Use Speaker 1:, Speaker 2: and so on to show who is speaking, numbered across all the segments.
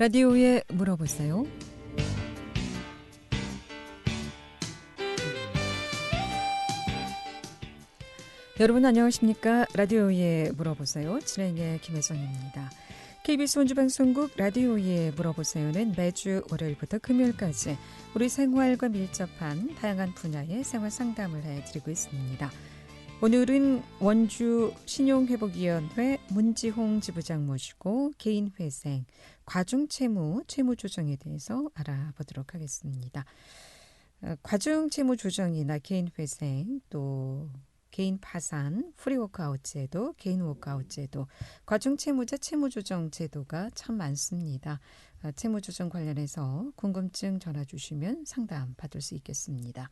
Speaker 1: 라디오에 물어보세요. 여러분 안녕하십니까? 라디오에 물어보세요. 진행의 김혜정입니다. KBS 원주방송국 라디오에 물어보세요는 매주 월요일부터 금요일까지 우리 생활과 밀접한 다양한 분야의 생활 상담을 해드리고 있습니다. 오늘은 원주 신용회복위원회 문지홍 지부장 모시고 개인회생, 과중채무, 채무조정에 대해서 알아보도록 하겠습니다. 어, 과중채무 조정이나 개인회생, 또 개인 파산, 프리워크아웃 제도, 개인 워크아웃 제도, 과중채무자 채무조정 제도가 참 많습니다. 어, 채무조정 관련해서 궁금증 전화 주시면 상담 받을 수 있겠습니다.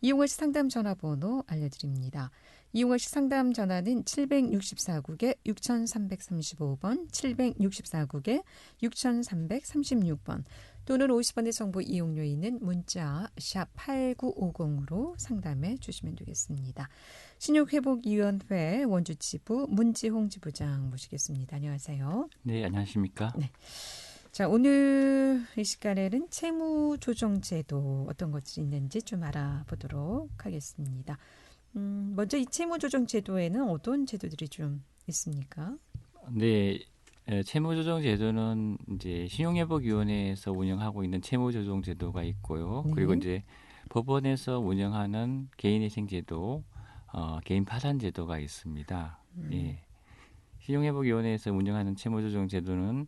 Speaker 1: 이용하실 상담 전화번호 알려드립니다. 이용하실 상담 전화는 764국에 6335번, 764국에 6336번 또는 50원의 정보 이용료 있는 문자 샵 8950으로 상담해 주시면 되겠습니다. 신용회복위원회 원주지부 문지홍 지부장 모시겠습니다. 안녕하세요.
Speaker 2: 네, 안녕하십니까? 네.
Speaker 1: 자, 오늘 이 시간에는 채무조정제도 어떤 것이 있는지 좀 알아보도록 하겠습니다. 음, 먼저 이 채무조정 제도에는 어떤 제도들이 좀 있습니까?
Speaker 2: 네, 채무조정 제도는 이제 신용회복위원회에서 운영하고 있는 채무조정 제도가 있고요. 네. 그리고 이제 법원에서 운영하는 개인회생제도, 어, 개인 파산제도가 있습니다. 음. 예. 신용회복위원회에서 운영하는 채무조정 제도는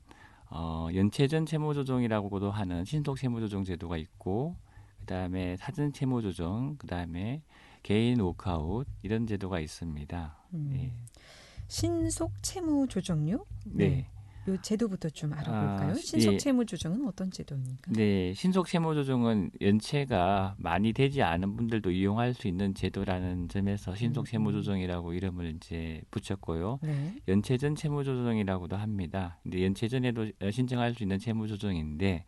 Speaker 2: 어, 연체전 채무조정이라고도 하는 신속 채무조정 제도가 있고 그 다음에 사전 채무조정, 그 다음에 개인 워크아웃 이런 제도가 있습니다. 음. 예.
Speaker 1: 신속 채무 조정요? 네. 네. 요 제도부터 좀 알아볼까요? 아, 신속 예. 채무 조정은 어떤 제도입니까?
Speaker 2: 네, 신속 채무 조정은 연체가 많이 되지 않은 분들도 이용할 수 있는 제도라는 점에서 신속 음. 채무 조정이라고 이름을 이제 붙였고요. 네. 연체전 채무 조정이라고도 합니다. 근데 연체전에도 신청할 수 있는 채무 조정인데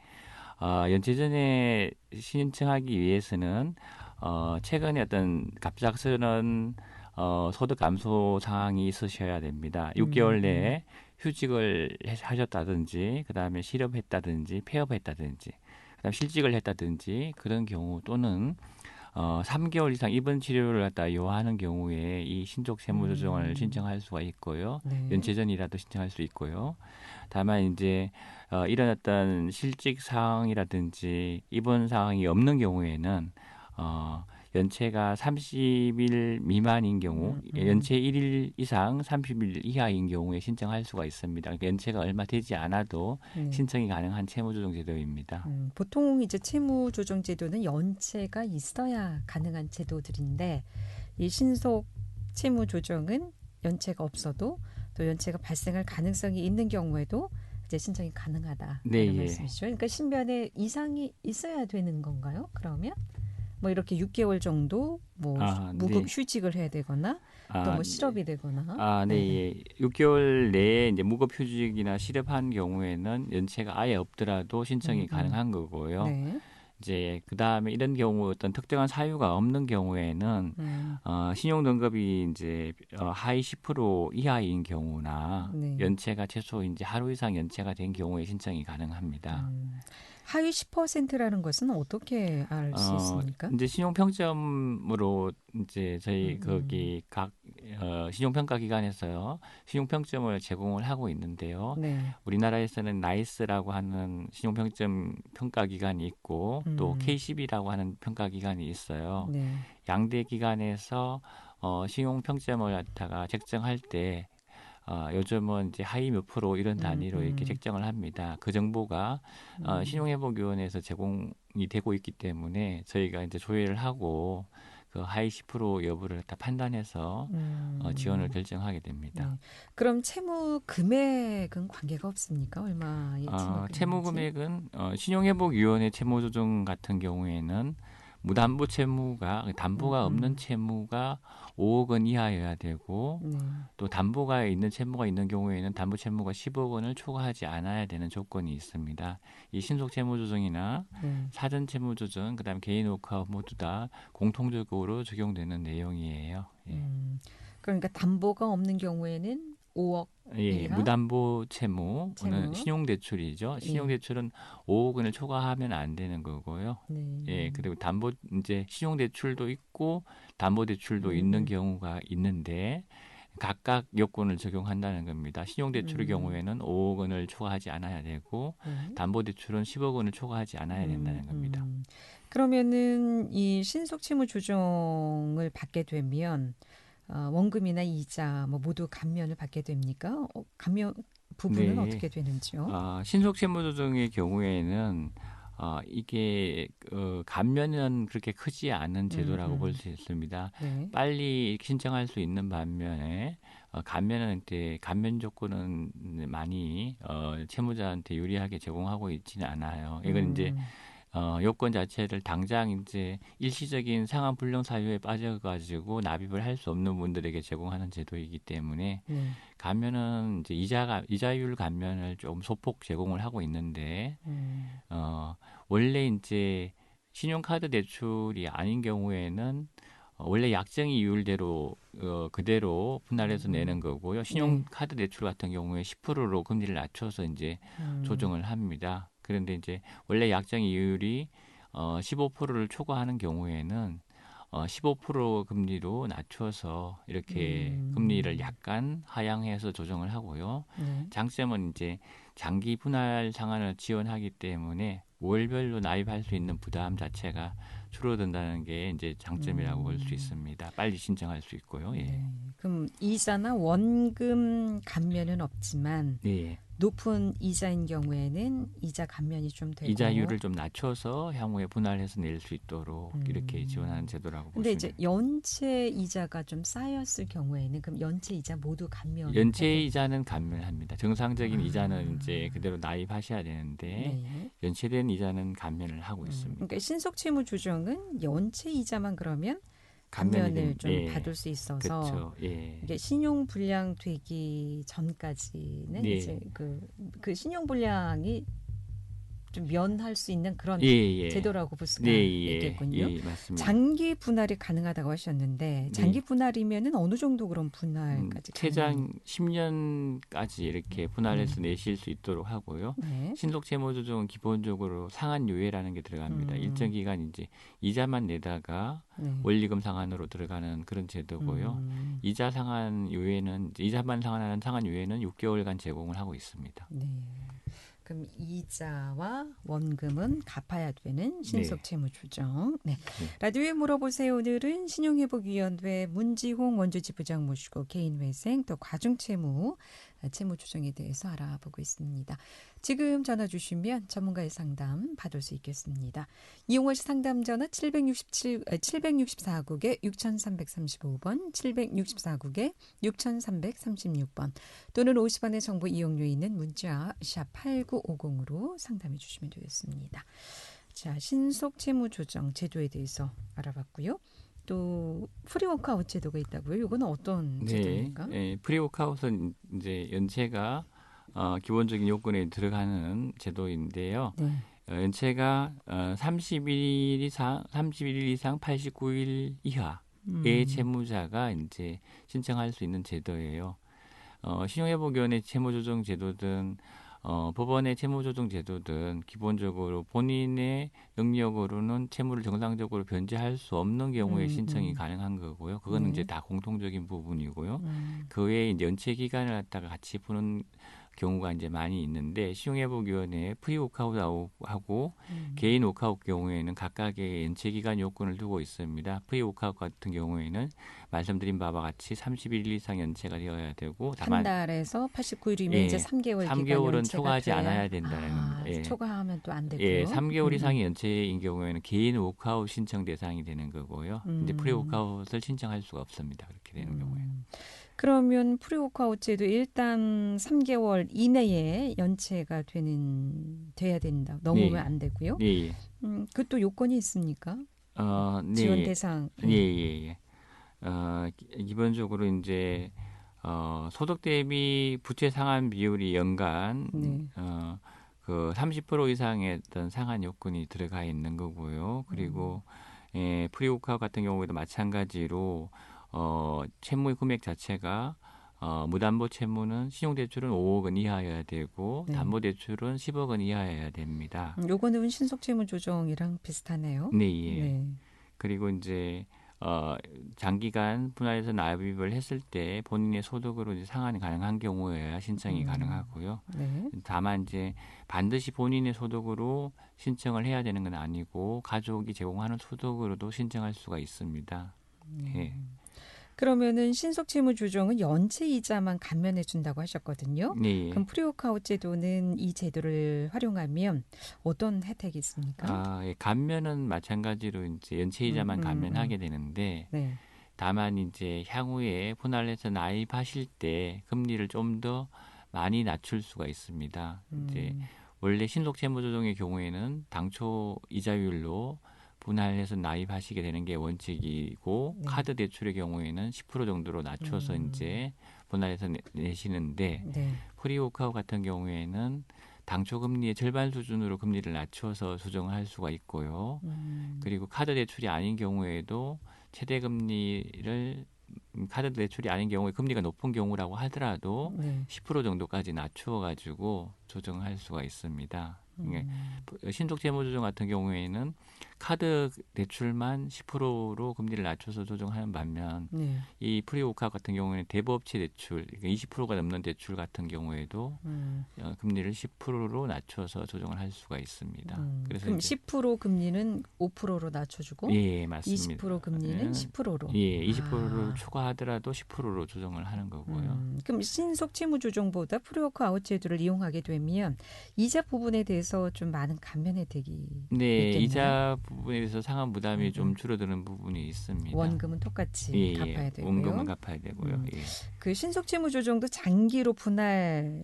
Speaker 2: 어, 연체전에 신청하기 위해서는 어, 최근에 어떤 갑작스런 어, 소득 감소 상황이 있으셔야 됩니다. 6개월 음. 내에 휴직을 하셨다든지, 그 다음에 실업했다든지, 폐업했다든지, 그 다음 실직을 했다든지, 그런 경우 또는 어, 3개월 이상 입원 치료를 갖다 요하는 경우에 이 신속 세무 조정을 음. 신청할 수가 있고요. 네. 연체전이라도 신청할 수 있고요. 다만 이제 어, 어떤 실직 상황이라든지 입원 상황이 없는 경우에는 어, 연체가 30일 미만인 경우, 음, 음. 연체 1일 이상 30일 이하인 경우에 신청할 수가 있습니다. 그러니까 연체가 얼마 되지 않아도 네. 신청이 가능한 채무조정제도입니다. 음,
Speaker 1: 보통 이제 채무조정제도는 연체가 있어야 가능한 제도들인데 이 신속 채무조정은 연체가 없어도 또 연체가 발생할 가능성이 있는 경우에도 이제 신청이 가능하다. 네, 예. 말씀이시죠. 그러니까 신변에 이상이 있어야 되는 건가요? 그러면? 뭐 이렇게 6개월 정도 뭐 아, 무급 네. 휴직을 해야 되거나 아, 또뭐 실업이 되거나
Speaker 2: 아, 네. 네. 예. 6개월 내에 이제 무급 휴직이나 실업한 경우에는 연체가 아예 없더라도 신청이 음, 음. 가능한 거고요. 네. 이제 그 다음에 이런 경우 어떤 특정한 사유가 없는 경우에는 음. 어, 신용 등급이 이제 어, 하위 10% 이하인 경우나 네. 연체가 최소 이제 하루 이상 연체가 된 경우에 신청이 가능합니다. 음.
Speaker 1: 하위 10%라는 것은 어떻게 알수 어, 있습니까?
Speaker 2: 이제 신용 평점으로 이제 저희 음. 거기 각 어, 신용 평가 기관에서요 신용 평점을 제공을 하고 있는데요. 네. 우리나라에서는 나이스라고 하는 신용 평점 평가 기관이 있고 음. 또 K10이라고 하는 평가 기관이 있어요. 네. 양대 기관에서 어, 신용 평점을 갖다가 책정할 때 어, 요즘은 이제 하위 몇 프로 이런 음, 단위로 음, 음. 이렇게 책정을 합니다. 그 정보가 어, 음. 어, 신용회복위원회에서 제공이 되고 있기 때문에 저희가 이제 조회를 하고 그 하위 10% 여부를 다 판단해서 음. 어, 지원을 결정하게 됩니다. 네.
Speaker 1: 그럼 채무 금액은 관계가 없습니까? 얼마의
Speaker 2: 어, 채무 금액은 어, 신용회복위원회 채무조정 같은 경우에는 무담보 채무가 담보가 음. 없는 채무가 5억 원 이하여야 되고 음. 또 담보가 있는 채무가 있는 경우에는 담보 채무가 10억 원을 초과하지 않아야 되는 조건이 있습니다. 이 신속 채무 조정이나 음. 사전 채무 조정 그다음 개인 워크아웃 모두 다 공통적으로 적용되는 내용이에요. 예. 음.
Speaker 1: 그러니까 담보가 없는 경우에는 5억
Speaker 2: 예, 무담보 채무는 채무. 신용대출이죠. 예. 신용대출은 5억 원을 초과하면 안 되는 거고요. 네. 예, 그리고 담보 이제 신용대출도 있고 담보대출도 음. 있는 경우가 있는데 각각 요건을 적용한다는 겁니다. 신용대출의 음. 경우에는 5억 원을 초과하지 않아야 되고 음. 담보대출은 10억 원을 초과하지 않아야 된다는 겁니다. 음.
Speaker 1: 그러면은 이 신속채무 조정을 받게 되면 어, 원금이나 이자 뭐 모두 감면을 받게 됩니까? 어, 감면 부분은 네. 어떻게 되는지요?
Speaker 2: 아, 신속 채무 조정의 경우에는 어, 이게 어, 감면은 그렇게 크지 않은 제도라고 음, 음. 볼수 있습니다. 네. 빨리 신청할 수 있는 반면에 어, 감면은 때 감면 조건은 많이 어, 채무자한테 유리하게 제공하고 있지는 않아요. 이건 음. 이제 어, 요건 자체를 당장 이제 일시적인 상황 불량 사유에 빠져가지고 납입을 할 수 없는 분들에게 제공하는 제도이기 때문에 네. 감면은 이제 이자가 이자율 감면을 좀 소폭 제공을 하고 있는데 음. 어, 원래 이제 신용카드 대출이 아닌 경우에는 어, 원래 약정 이율대로 어, 그대로 분할해서 음. 내는 거고요. 신용카드 네. 대출 같은 경우에 10%로 금리를 낮춰서 이제 음. 조정을 합니다. 그런데 이제 원래 약정 이율이 어 15%를 초과하는 경우에는 어 15% 금리로 낮춰서 이렇게 음. 금리를 약간 하향해서 조정을 하고요. 네. 장점은 이제 장기 분할 상환을 지원하기 때문에 월별로 나입할 수 있는 부담 자체가 줄어든다는 게 이제 장점이라고 음. 볼수 있습니다. 빨리 신청할 수 있고요. 예. 네.
Speaker 1: 그럼 이자나 원금 감면은 없지만 네. 높은 이자인 경우에는 이자 감면이 좀 되고
Speaker 2: 이자율을 좀 낮춰서 향후에 분할해서 낼 수 있도록 음. 이렇게 지원하는 제도라고
Speaker 1: 근데 이제 연체 이자가 좀 쌓였을 경우에는 그럼 연체 이자 모두 감면
Speaker 2: 연체 이자는 감면합니다. 정상적인 아. 이자는 이제 그대로 나입하셔야 되는데 네. 연체된 이자는 감면을 하고 음. 있습니다.
Speaker 1: 그러니까 신속 채무 조정은 연체 이자만 그러면 감면을 좀 예. 받을 수 있어서 예. 이게 신용 불량 되기 전까지는 예. 이제 그, 그 신용 불량이 좀 면할 수 있는 그런 예, 예. 제도라고 볼 수가 네, 예, 있겠군요. 예, 장기 분할이 가능하다고 하셨는데 네. 장기 분할이면은 어느 정도 그런 분할까지? 음,
Speaker 2: 최장 10년까지 이렇게 분할해서 음. 내실 수 있도록 하고요. 네. 신속 채무 조정은 기본적으로 상한 유예라는 게 들어갑니다. 음. 일정 기간 이제 이자만 내다가 네. 원리금 상한으로 들어가는 그런 제도고요. 음. 이자 상한 유예는 이자만 상한하는 상한 유예는 6개월간 제공을 하고 있습니다. 네.
Speaker 1: 그럼 이자와 원금은 갚아야 되는 신속 채무 조정. 네. 네. 라디오에 물어보세요. 오늘은 신용회복위원회 문지홍 원주지 부장 모시고 개인회생 또 과중채무 채무 조정에 대해서 알아보고 있습니다. 지금 전화 주시면 전문가의 상담 받을 수 있겠습니다. 이용월 상담 전화 767, 764국에 6335번, 764국에 6336번 또는 50원의 정보 이용료 있는 문자 샵 8950으로 상담해 주시면 되겠습니다. 자, 신속 채무 조정 제도에 대해서 알아봤고요. 또 프리워크아웃 제도가 있다고요. 이거는 어떤 네, 제도입니까?
Speaker 2: 네, 프리워크아웃은 이제 연체가 어, 기본적인 요건에 들어가는 제도인데요. 네. 어, 연체가 어, 30일 이상, 31일 이상 89일 이하의 음. 채무자가 이제 신청할 수 있는 제도예요. 어, 신용회복위원회 채무조정 제도 등 어, 법원의 채무조정 제도든 기본적으로 본인의 능력으로는 채무를 정상적으로 변제할 수 없는 경우에 음, 신청이 음. 가능한 거고요. 그거는 네. 이제 다 공통적인 부분이고요. 음. 그 외에 연체 기간을 갖다가 같이 푸는 경우가 이제 많이 있는데 신용회복위원회 프리 워크아웃하고 음. 개인 워크아웃 경우에는 각각의 연체 기간 요건을 두고 있습니다. 프리 워크아웃 같은 경우에는 말씀드린 바와 같이 31일 이상 연체가 되어야 되고
Speaker 1: 다만 한 달에서 89일이면 예, 이제 3개월
Speaker 2: 3개월은 초과하지 돼야? 않아야 된다는
Speaker 1: 아, 예. 초과하면 또 안 되고요.
Speaker 2: 예, 3개월 음. 이상의 연체인 경우에는 개인 워크아웃 신청 대상이 되는 거고요. 음. 이제 프리 워크아웃을 신청할 수가 없습니다. 그렇게 되는 음. 경우에.
Speaker 1: 그러면 프리워크아웃제도 일단 3개월 이내에 연체가 되는 돼야 된다. 넘으면 네. 안 되고요. 네. 음, 그것도 요건이 있습니까? 어, 네. 지원 대상.
Speaker 2: 예, 예, 예. 어, 기본적으로 이제 어, 소득 대비 부채 상환 비율이 연간 네. 어, 그 30% 이상의 어떤 상환 요건이 들어가 있는 거고요. 그리고 음. 예, 프리워크아웃 같은 경우에도 마찬가지로 어, 채무의 금액 자체가 어, 무담보 채무는 신용대출은 5억 원 이하여야 되고 네. 담보대출은 10억 원 이하여야 됩니다.
Speaker 1: 음, 요거는 신속채무 조정이랑 비슷하네요.
Speaker 2: 네, 예. 네. 그리고 이제 어, 장기간 분할해서 납입을 했을 때 본인의 소득으로 이제 상환이 가능한 경우에야 신청이 음. 가능하고요. 네. 다만 이제 반드시 본인의 소득으로 신청을 해야 되는 건 아니고 가족이 제공하는 소득으로도 신청할 수가 있습니다. 음. 예.
Speaker 1: 그러면은 신속 채무 조정은 연체 이자만 감면해 준다고 하셨거든요.
Speaker 2: 네.
Speaker 1: 그럼 프리워크아웃 제도는 이 제도를 활용하면 어떤 혜택이 있습니까?
Speaker 2: 아, 예. 감면은 마찬가지로 이제 연체 이자만 음, 음, 감면하게 음. 되는데 네. 다만 이제 향후에 분할해서 나입하실 때 금리를 좀 더 많이 낮출 수가 있습니다. 음. 이제 원래 신속 채무 조정의 경우에는 당초 이자율로 분할해서 나입하시게 되는 게 원칙이고 네. 카드 대출의 경우에는 10% 정도로 낮춰서 음. 이제 분할해서 내, 시는데 네. 프리오카우 같은 경우에는 당초 금리의 절반 수준으로 금리를 낮춰서 조정을 할 수가 있고요. 음. 그리고 카드 대출이 아닌 경우에도 최대 금리를 카드 대출이 아닌 경우에 금리가 높은 경우라고 하더라도 네. 10% 정도까지 낮추어 가지고 조정할 수가 있습니다. 음. 신속 재무 조정 같은 경우에는 카드 대출만 10%로 금리를 낮춰서 조정하는 반면 네. 이 프리오카 같은 경우에는 대부업체 대출 그러니까 20%가 넘는 대출 같은 경우에도 음. 어, 금리를 10%로 낮춰서 조정을 할 수가 있습니다.
Speaker 1: 음. 그래서 그럼 10% 금리는 5%로 낮춰주고
Speaker 2: 예, 맞습니다.
Speaker 1: 20% 금리는 10%로
Speaker 2: 예, 20%를 아. 초과하더라도 10%로 조정을 하는 거고요. 음.
Speaker 1: 그럼 신속 채무 조정보다 프리오카 아웃 제도를 이용하게 되면 이자 부분에 대해서 좀 많은 감면 혜택이
Speaker 2: 네,
Speaker 1: 있겠네요.
Speaker 2: 이자 부분에 대해서 상환 부담이 음. 좀 음. 줄어드는 부분이 있습니다.
Speaker 1: 원금은 똑같이 예, 예. 갚아야 되고요.
Speaker 2: 원금은 갚아야 되고요. 음. 예.
Speaker 1: 그 신속채무 조정도 장기로 분할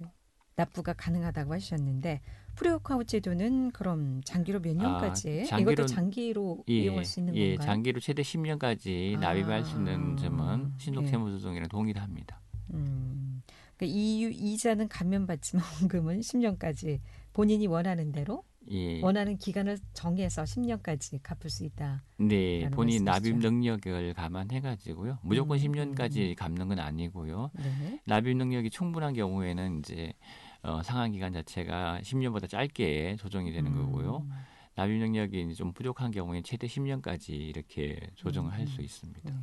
Speaker 1: 납부가 가능하다고 하셨는데 프리워크아웃 제도는 그럼 장기로 몇 년까지? 아, 장기로, 이것도 장기로 예, 이용할 수 있는
Speaker 2: 예,
Speaker 1: 건가요?
Speaker 2: 장기로 최대 10년까지 아. 납입할 수 있는 점은 신속채무 조정이랑 동일합니다.
Speaker 1: 음. 그러니까 이 이자는 감면받지만 원금은 10년까지 본인이 원하는 대로 예. 원하는 기간을 정해서 10년까지 갚을 수 있다.
Speaker 2: 네, 본인 납입 능력을 감안해 가지고요. 무조건 음. 10년까지 갚는 건 아니고요. 네. 납입 능력이 충분한 경우에는 이제 어, 상한 기간 자체가 10년보다 짧게 조정이 되는 음. 거고요. 납입 능력이 좀 부족한 경우에 최대 10년까지 이렇게 조정을 음. 할수 있습니다. 네.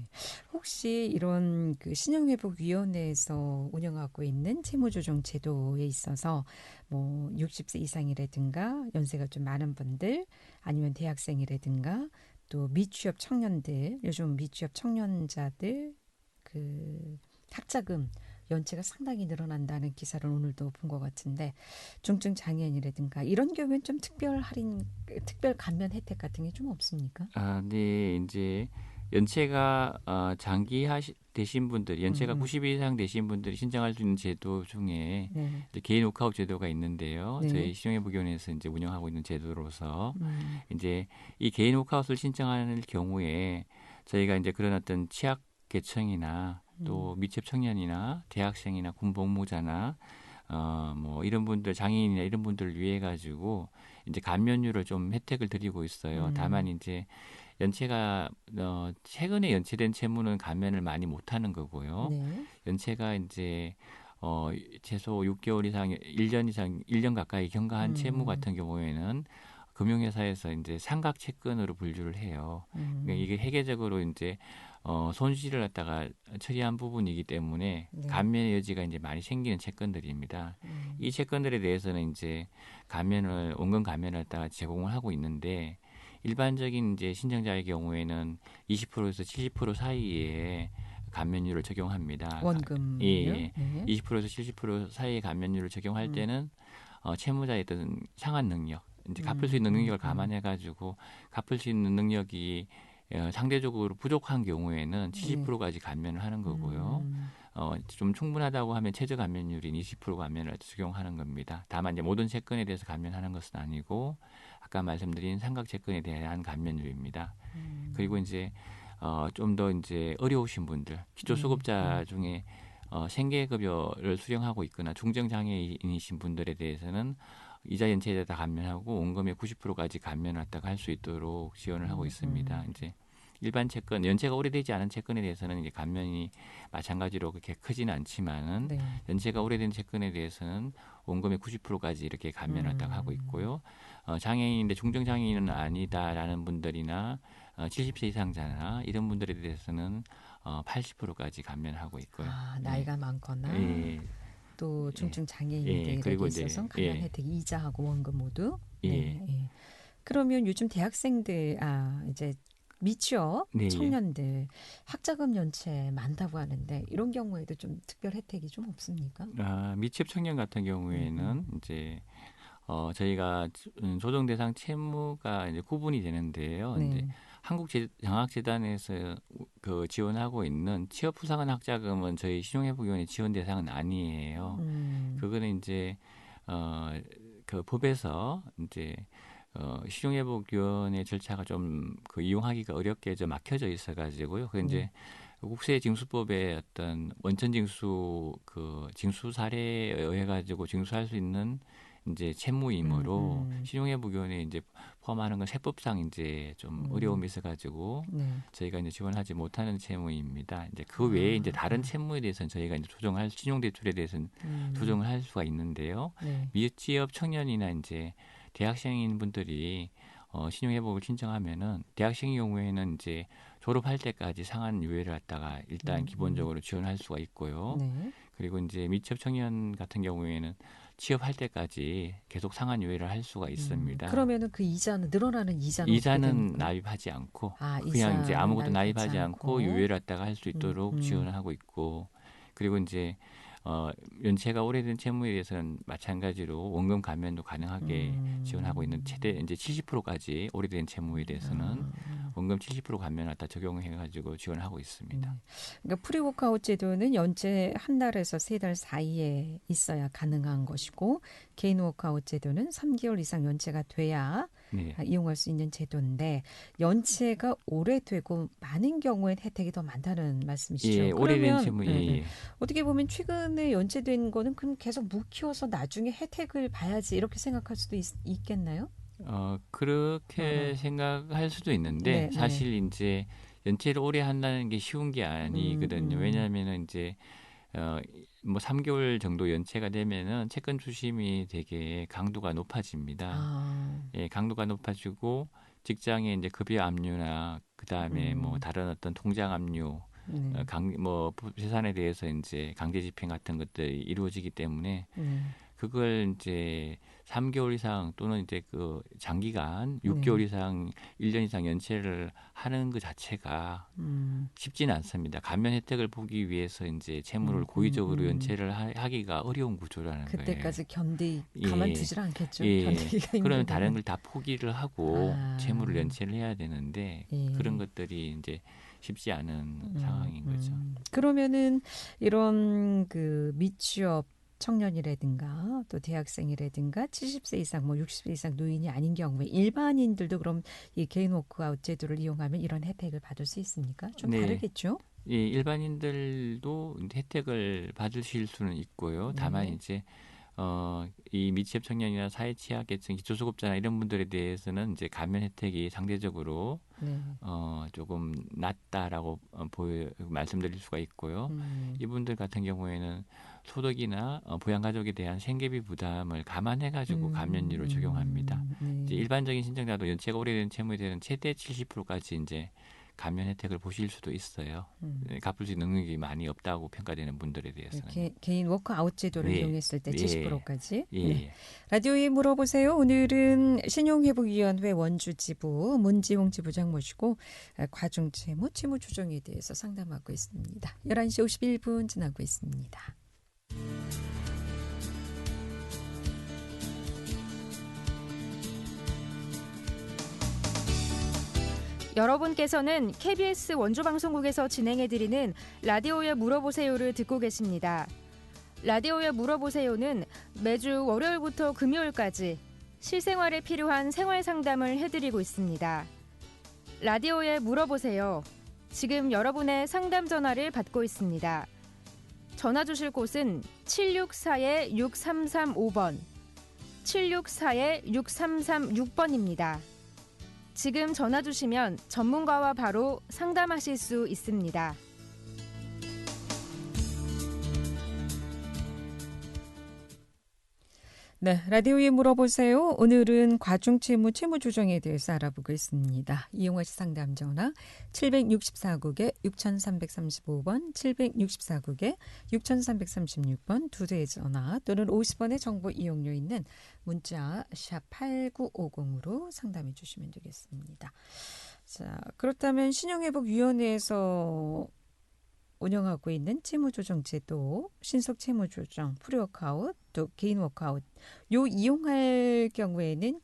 Speaker 1: 혹시 이런 그 신용회복위원회에서 운영하고 있는 채무조정 제도에 있어서 뭐 60세 이상이라든가 연세가 좀 많은 분들 아니면 대학생이라든가 또 미취업 청년들 요즘 미취업 청년자들 그 학자금 연체가 상당히 늘어난다는 기사를 오늘도 본 것 같은데 중증 장애인이라든가 이런 경우엔 좀 특별 할인, 특별 감면 혜택 같은 게 좀 없습니까?
Speaker 2: 아, 네, 이제 연체가 어, 장기 하시, 되신 분들, 연체가 음. 90일 이상 되신 분들이 신청할 수 있는 제도 중에 네. 개인 워크아웃 제도가 있는데요. 네. 저희 신용회복위원회에서 이제 운영하고 있는 제도로서 음. 이제 이 개인 워크아웃을 신청하는 경우에 저희가 이제 그런 어떤 취약 계층이나 또 음. 미취업 청년이나 대학생이나 군 복무자나 어, 뭐 이런 분들 장애인이나 이런 분들을 위해 가지고 이제 감면율을 좀 혜택을 드리고 있어요. 음. 다만 이제 연체가 어, 최근에 연체된 채무는 감면을 많이 못 하는 거고요. 네. 연체가 이제 어, 최소 6개월 이상, 1년 이상, 1년 가까이 경과한 음. 채무 같은 경우에는 금융회사에서 이제 삼각 채권으로 분류를 해요. 음. 그러니까 이게 회계적으로 이제 어, 손실을 갖다가 처리한 부분이기 때문에 네. 감면의 여지가 이제 많이 생기는 채권들입니다. 음. 이 채권들에 대해서는 이제 감면을 원금 감면을 갖다가 제공을 하고 있는데 일반적인 이제 신청자의 경우에는 20%에서 70% 사이에 감면율을 적용합니다.
Speaker 1: 원금
Speaker 2: 예, 예. 네. 20%에서 70% 사이의 감면율을 적용할 음. 때는 어, 채무자의 어떤 상환 능력, 이제 갚을 수 있는 음. 능력을 음. 감안해 가지고 갚을 수 있는 능력이 어, 상대적으로 부족한 경우에는 70%까지 감면을 하는 거고요. 음. 어, 좀 충분하다고 하면 최저 감면율인 20% 감면을 적용하는 겁니다. 다만 이제 모든 채권에 대해서 감면하는 것은 아니고 아까 말씀드린 삼각 채권에 대한 감면율입니다. 음. 그리고 이제 어, 좀 더 이제 어려우신 분들, 기초 수급자 음. 중에 어, 생계급여를 수령하고 있거나 중증장애인이신 분들에 대해서는 이자 연체에다 감면하고 원금의 90%까지 감면을 갖다가 할 수 있도록 지원을 하고 음, 있습니다. 음. 이제 일반 채권 연체가 오래되지 않은 채권에 대해서는 이제 감면이 마찬가지로 그렇게 크지는 않지만은 네. 연체가 오래된 채권에 대해서는 원금의 90%까지 이렇게 감면을 딱 하고 음. 있고요. 어, 장애인인데 중증 장애인은 아니다라는 분들이나 어, 70세 이상자나 이런 분들에 대해서는 어, 80%까지 감면하고 있고요.
Speaker 1: 아, 나이가 네. 많거나 예. 또 중증 장애인들에 예. 있어서 감면 예. 혜택 이자하고 원금 모두. 예. 네. 예. 그러면 요즘 대학생들 아 이제 미취업 네. 청년들 학자금 연체 많다고 하는데 이런 경우에도 좀 특별 혜택이 좀 없습니까?
Speaker 2: 아, 미취업 청년 같은 경우에는 음. 이제 어 저희가 음, 조정 대상 채무가 이제 구분이 되는데요. 네. 이제 한국 장학재단에서 그 지원하고 있는 취업 후상한 학자금은 저희 신용회복위원회 지원 대상은 아니에요. 음. 그거는 이제 어 그 법에서 이제 어, 신용회복위원회 절차가 좀 그 이용하기가 어렵게 좀 막혀져 있어가지고요. 그 이제 음. 국세징수법의 어떤 원천징수 그 징수 사례에 의해 가지고 징수할 수 있는 이제 채무이므로 음, 음. 신용회복위원회 이제 포함하는 건 세법상 이제 좀 음. 어려움이 있어가지고 네. 저희가 이제 지원하지 못하는 채무입니다. 이제 그 외에 아, 이제 다른 네. 채무에 대해서는 저희가 이제 조정할 신용대출에 대해서는 음. 조정을 할 수가 있는데요. 네. 미취업 청년이나 이제 대학생인 분들이 어, 신용회복을 신청하면은 대학생의 경우에는 이제 졸업할 때까지 상한 유예를 갖다가 일단 음. 기본적으로 지원할 수가 있고요. 네. 그리고 이제 미취업 청년 같은 경우에는 취업할 때까지 계속 상한 유예를 할 수가 음, 있습니다.
Speaker 1: 음, 그러면은 그 이자는 늘어나는 이자는
Speaker 2: 이자는 나입하지 않고 아, 그냥 이제 아무것도 나입하지 않고, 않고 유예를 갖다가 할 수 있도록 음, 음. 지원을 하고 있고 그리고 이제 어, 연체가 오래된 채무에 대해서는 마찬가지로 원금 감면도 가능하게 음. 지원하고 있는 최대 이제 70%까지 오래된 채무에 대해서는 아. 원금 70% 감면 갖다 적용해가지고 지원하고 있습니다. 음.
Speaker 1: 그러니까 프리워크아웃 제도는 연체 한 달에서 세 달 사이에 있어야 가능한 것이고 개인 워크아웃 제도는 3개월 이상 연체가 돼야 네. 이용할 수 있는 제도인데 연체가 오래되고 많은 경우엔 혜택이 더 많다는 말씀이시죠?
Speaker 2: 예, 오래된 채무. 예, 예.
Speaker 1: 어떻게 보면 최근에 연체된 거는 그럼 계속 묵혀서 나중에 혜택을 봐야지 이렇게 생각할 수도 있, 겠나요
Speaker 2: 어 그렇게 어. 생각할 수도 있는데 네, 네. 사실 네. 이제 연체를 오래 한다는 게 쉬운 게 아니거든요. 음, 음. 왜냐하면은 이제 어, 뭐 3개월 정도 연체가 되면은 채권 추심이 되게 강도가 높아집니다. 아. 예, 강도가 높아지고 직장에 이제 급여 압류나 그다음에 음. 뭐 다른 어떤 통장 압류 네. 어, 강, 뭐 재산에 대해서 이제 강제 집행 같은 것들이 이루어지기 때문에 음. 그걸 이제 3개월 이상 또는 이제 그 장기간 6개월 네. 이상 1년 이상 연체를 하는 그 자체가 음. 쉽지는 않습니다. 감면 혜택을 보기 위해서 이제 채무를 음, 고의적으로 음, 음. 연체를 하, 기가 어려운 구조라는
Speaker 1: 그때까지 거예요. 그때까지 견디 가만두질 예. 않겠죠.
Speaker 2: 예. 그러면 다른 걸 다 포기를 하고 아. 채무를 연체를 해야 되는데 예. 그런 것들이 이제 쉽지 않은 음, 상황인 거죠. 음.
Speaker 1: 그러면은 이런 그 미취업 청년이라든가 또 대학생이라든가 70세 이상 뭐 60세 이상 노인이 아닌 경우에 일반인들도 그럼 이 개인 워크아웃 제도를 이용하면 이런 혜택을 받을 수 있습니까? 좀 네. 다르겠죠?
Speaker 2: 예, 일반인들도 혜택을 받으실 수는 있고요. 다만 네. 이제 어, 이 미취업 청년이나 사회 취약계층, 기초수급자나 이런 분들에 대해서는 이제 감면 혜택이 상대적으로 네. 어, 조금 낮다라고 어, 보여 말씀드릴 수가 있고요. 음. 이분들 같은 경우에는 소득이나 어, 부양가족에 대한 생계비 부담을 감안해가지고 음. 감면료를 적용합니다. 네. 이제 일반적인 신청자도 연체가 오래된 채무에 대한 최대 70%까지 이제 감면 혜택을 보실 수도 있어요. 음. 네, 갚을 수 있는 능력이 많이 없다고 평가되는 분들에 대해서는.
Speaker 1: 개, 개인 워크아웃 제도를 네. 이용했을 때 70%까지. 예. 네. 라디오에 물어보세요. 오늘은 신용회복위원회 원주지부 문지홍 지부장 모시고 과중채무, 채무 조정에 대해서 상담하고 있습니다. 11시 51분 지나고 있습니다.
Speaker 3: 여러분께서는 KBS 원주방송국에서 진행해드리는 라디오에 물어보세요를 듣고 계십니다. 라디오에 물어보세요는 매주 월요일부터 금요일까지 실생활에 필요한 생활 상담을 해드리고 있습니다. 라디오에 물어보세요. 지금 여러분의 상담 전화를 받고 있습니다. 전화 주실 곳은 764-6335번, 764-6336번입니다. 지금 전화 주시면 전문가와 바로 상담하실 수 있습니다.
Speaker 1: 네, 라디오에 물어보세요. 오늘은 과중채무 채무 조정에 대해서 알아보고 있습니다. 이용하시 상담 전화 764국에 6335번, 764국에 6336번 두 대의 전화 또는 50원의 정보 이용료 있는 문자 샵 8950으로 상담해 주시면 되겠습니다. 자, 그렇다면 신용회복위원회에서 운영하고 있는 채무조정 제도, 신속 채무조정, 프리워크아웃, 또 개인 워크아웃 요 이용할 경우에는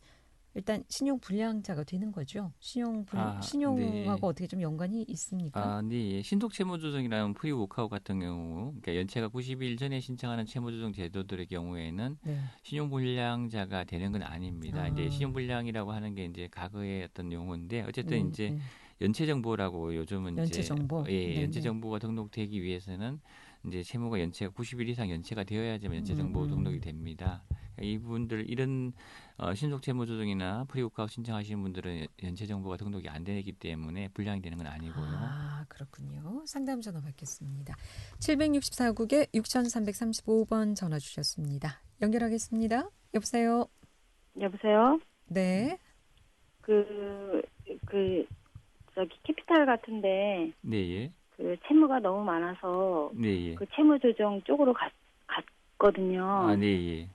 Speaker 1: 일단 신용 불량자가 되는 거죠. 신용 불, 아, 신용하고 네. 어떻게 좀 연관이 있습니까?
Speaker 2: 아, 네. 신속 채무 조정이라는 프리 워크아웃 같은 경우, 그러니까 연체가 90일 전에 신청하는 채무 조정 제도들의 경우에는 네. 신용 불량자가 되는 건 아닙니다. 아. 이제 신용 불량이라고 하는 게 이제 과거의 어떤 용어인데 어쨌든 네, 이제 네. 연체 정보라고 요즘은
Speaker 1: 연체 정보.
Speaker 2: 예, 네네. 연체 정보가 등록되기 위해서는 이제 채무가 연체가 90일 이상 연체가 되어야지만 연체 정보 음. 등록이 됩니다. 그러니까 이분들 이런 어, 신속 채무 조정이나 프리우카웃 신청하시는 분들은 연체 정보가 등록이 안 되기 때문에 불량이 되는 건 아니고요.
Speaker 1: 아, 그렇군요. 상담 전화 받겠습니다. 764국에 6335번 전화 주셨습니다. 연결하겠습니다. 여보세요.
Speaker 4: 여보세요.
Speaker 1: 네.
Speaker 4: 그, 그, 저기 캐피탈 같은데
Speaker 2: 네, 예.
Speaker 4: 그 채무가 너무 많아서
Speaker 2: 네, 예.
Speaker 4: 그 채무 조정 쪽으로 갔, 갔거든요.
Speaker 2: 아, 네, 예.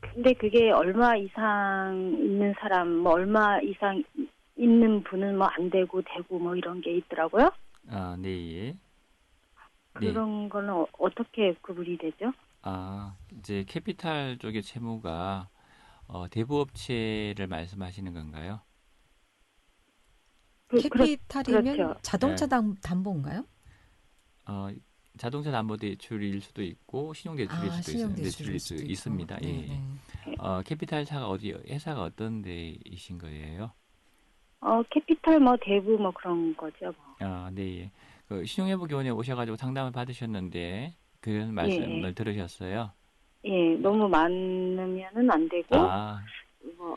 Speaker 4: 근데 그게 얼마 이상 있는 사람, 뭐 얼마 이상 있는 분은 뭐 안 되고 되고 뭐 이런 게 있더라고요.
Speaker 2: 아, 네, 예.
Speaker 4: 그런 네. 거는 어, 어떻게 구분이 되죠?
Speaker 2: 아, 이제 캐피탈 쪽의 채무가 어, 대부업체를 말씀하시는 건가요?
Speaker 1: 그, 캐피탈이면 그렇죠. 자동차 네. 담보인가요?
Speaker 2: 어, 자동차 담보 대출일 수도 있고 신용 대출일 아, 수도 있습니다. 대출일 수. 있습니다. 예. 네, 네. 어, 캐피탈사가 어디 회사가 어떤 데이신 거예요?
Speaker 4: 어, 캐피탈 뭐 대부 뭐 그런 거죠. 뭐.
Speaker 2: 아, 네. 예. 그 신용회복위원회 오셔가지고 상담을 받으셨는데 그런 말씀을 예. 들으셨어요?
Speaker 4: 예, 너무 많으면은 안 되고
Speaker 2: 아. 뭐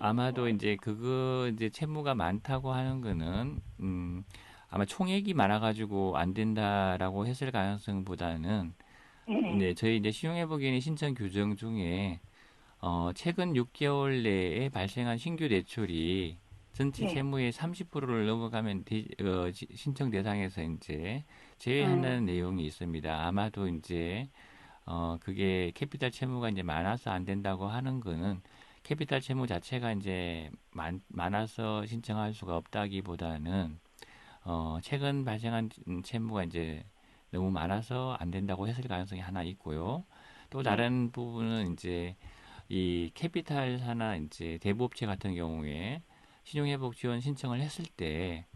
Speaker 2: 아마도 이제 그거 이제 채무가 많다고 하는 거는 음 아마 총액이 많아가지고 안 된다라고 했을 가능성보다는 네, 네 저희 이제 신용회복위원회 신청 규정 중에 어 최근 6개월 내에 발생한 신규 대출이 전체 네. 채무의 30%를 넘어가면 대, 어, 신청 대상에서 이제 제외하는 음. 내용이 있습니다. 아마도 이제 어 그게 캐피탈 채무가 이제 많아서 안 된다고 하는 거는 캐피탈 채무 자체가 이제 많, 많아서 신청할 수가 없다기보다는 어, 최근 발생한 채무가 이제 너무 많아서 안 된다고 했을 가능성이 하나 있고요. 또 네. 다른 부분은 이제 이 캐피탈사나 이제 대부업체 같은 경우에 신용회복 지원 신청을 했을 때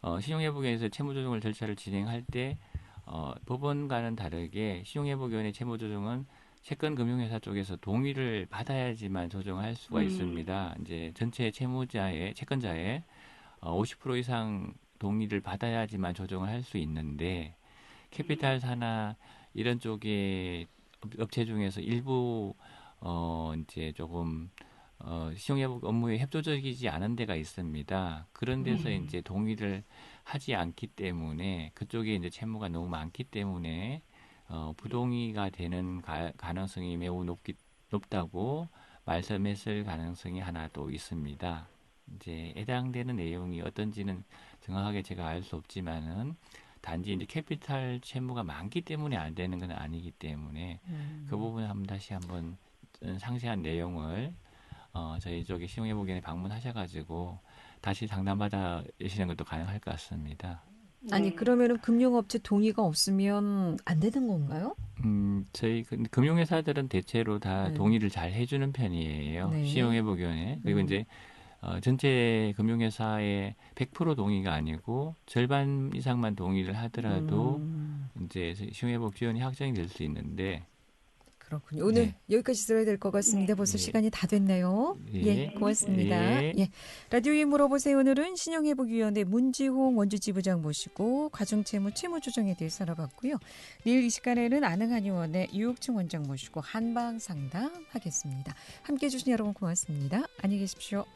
Speaker 2: 어, 신용회복위원회에서 채무조정을 절차를 진행할 때 어, 법원과는 다르게 신용회복위원회 채무조정은 채권 금융회사 쪽에서 동의를 받아야지만 조정할 수가 음. 있습니다. 이제 전체 채무자의 채권자의 어, 50% 이상 동의를 받아야지만 조정을 할 수 있는데 캐피탈 사나 이런 쪽의 업체 중에서 일부 어 이제 조금 어 신용회복 업무에 협조적이지 않은 데가 있습니다. 그런 데서 음. 이제 동의를 하지 않기 때문에 그쪽에 이제 채무가 너무 많기 때문에 어, 부동의가 되는 가, 가능성이 매우 높기, 높다고 말씀했을 가능성이 하나 또 있습니다. 이제 해당되는 내용이 어떤지는 정확하게 제가 알 수 없지만은 단지 이제 캐피탈 채무가 많기 때문에 안 되는 건 아니기 때문에 음. 그 부분 한번 다시 한번 상세한 내용을 어, 저희 쪽에 신용회복위원회 방문하셔가지고 다시 상담받아 주시는 것도 가능할 것 같습니다.
Speaker 1: 아니 네. 그러면은 금융업체 동의가 없으면 안 되는 건가요?
Speaker 2: 음, 저희 그 금융회사들은 대체로 다 네. 동의를 잘 해주는 편이에요. 네. 신용회복위원회 그리고 음. 이제 어, 전체 금융회사의 100% 동의가 아니고 절반 이상만 동의를 하더라도 음. 이제 신용회복 지원이 확정이 될 수 있는데
Speaker 1: 그렇군요. 오늘 네. 여기까지 들어야 될 것 같습니다. 벌써 네. 시간이 다 됐네요. 예, 예 고맙습니다. 예. 예. 라디오에 물어보세요. 오늘은 신용회복위원회 문지홍 원주지부장 모시고 가중채무 채무조정에 대해서 알아봤고요. 내일 이 시간에는 아능한 의원의 유옥층 원장 모시고 한방 상담 하겠습니다. 함께해 주신 여러분 고맙습니다. 안녕히 계십시오.